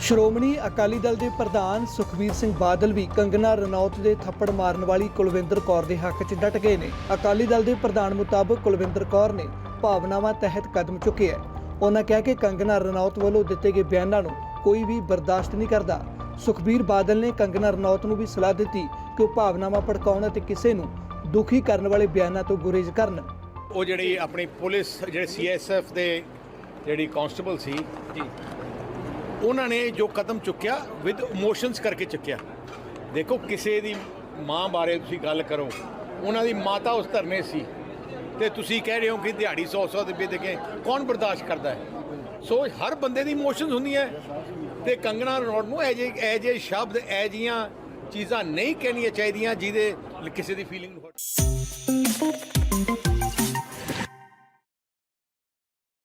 ਸ਼੍ਰੋਮਣੀ ਅਕਾਲੀ ਦਲ ਦੇ ਪ੍ਰਧਾਨ ਸੁਖਵੀਰ ਸਿੰਘ ਬਾਦਲ ਵੀ ਕੰਗਨਾ ਰਣੌਤ ਦੇ ਥੱਪੜ ਮਾਰਨ ਵਾਲੀ ਕੁਲਵਿੰਦਰ ਕੌਰ ਦੇ ਹੱਕ 'ਚ ਡਟ ਗਏ ਨੇ। ਅਕਾਲੀ ਦਲ ਦੇ ਪ੍ਰਧਾਨ ਮੁਤਾਬਕ ਕੁਲਵਿੰਦਰ ਕੌਰ ਨੇ ਭਾਵਨਾਵਾਂ ਤਹਿਤ ਕਦਮ ਚੁੱਕਿਆ ਉਹਨਾਂ ਕਿਹਾ ਕਿ ਕੰਗਨਾ ਰਣੌਤ ਵੱਲੋਂ ਦਿੱਤੇ ਗਏ ਬਿਆਨਾਂ ਨੂੰ ਕੋਈ ਵੀ ਬਰਦਾਸ਼ਤ ਨਹੀਂ ਕਰਦਾ। ਸੁਖਬੀਰ ਬਾਦਲ ਨੇ ਕੰਗਨਾ ਰਣੌਤ ਨੂੰ ਵੀ ਸਲਾਹ ਦਿੱਤੀ ਕਿ ਉਹ ਭਾਵਨਾਵਾਂ ਭੜਕਾਉਣ ਅਤੇ ਕਿਸੇ ਨੂੰ ਦੁਖੀ ਕਰਨ ਵਾਲੇ ਬਿਆਨਾਂ ਤੋਂ ਗੁਰੇਜ਼ ਕਰਨ। ਉਹ ਜਿਹੜੀ ਆਪਣੀ ਪੁਲਿਸ, ਜਿਹੜੇ ਸੀਐਸਐਫ ਦੇ ਜਿਹੜੀ ਕਾਂਸਟੇਬਲ ਸੀ ਜੀ। ਉਹਨਾਂ ਨੇ ਜੋ ਕਦਮ ਚੁੱਕਿਆ ਵਿਦ ਇਮੋਸ਼ਨਸ ਕਰਕੇ ਚੁੱਕਿਆ। ਦੇਖੋ ਕਿਸੇ ਦੀ ਮਾਂ ਬਾਰੇ ਤੁਸੀਂ ਗੱਲ ਕਰੋ ਉਹਨਾਂ ਦੀ ਮਾਤਾ ਉਸ ਧਰਨੇ ਸੀ। ਤੇ ਤੁਸੀਂ ਕਹਿ ਰਹੇ ਹੋ ਕਿ ਦਿਹਾੜੀ 100 100 ਰੁਪਏ ਦੇ ਕੇ ਕੌਣ ਬਰਦਾਸ਼ਤ ਕਰਦਾ ਹੈ? ਸੋ ਹਰ ਬੰਦੇ ਦੀ ਇਮੋਸ਼ਨਸ ਹੁੰਦੀਆਂ ਹੈ। ਤੇ ਕੰਗਣਾ ਰਣੌਤ ਨੂੰ ਇਹ ਜੇ ਇਹ ਜੇ ਸ਼ਬਦ ਇਹ ਜੀਆਂ ਚੀਜ਼ਾਂ ਨਹੀਂ ਕਹਿਣੀਆਂ ਚਾਹੀਦੀਆਂ ਜਿਹਦੇ ਕਿਸੇ ਦੀ ਫੀਲਿੰਗ ਨੂੰ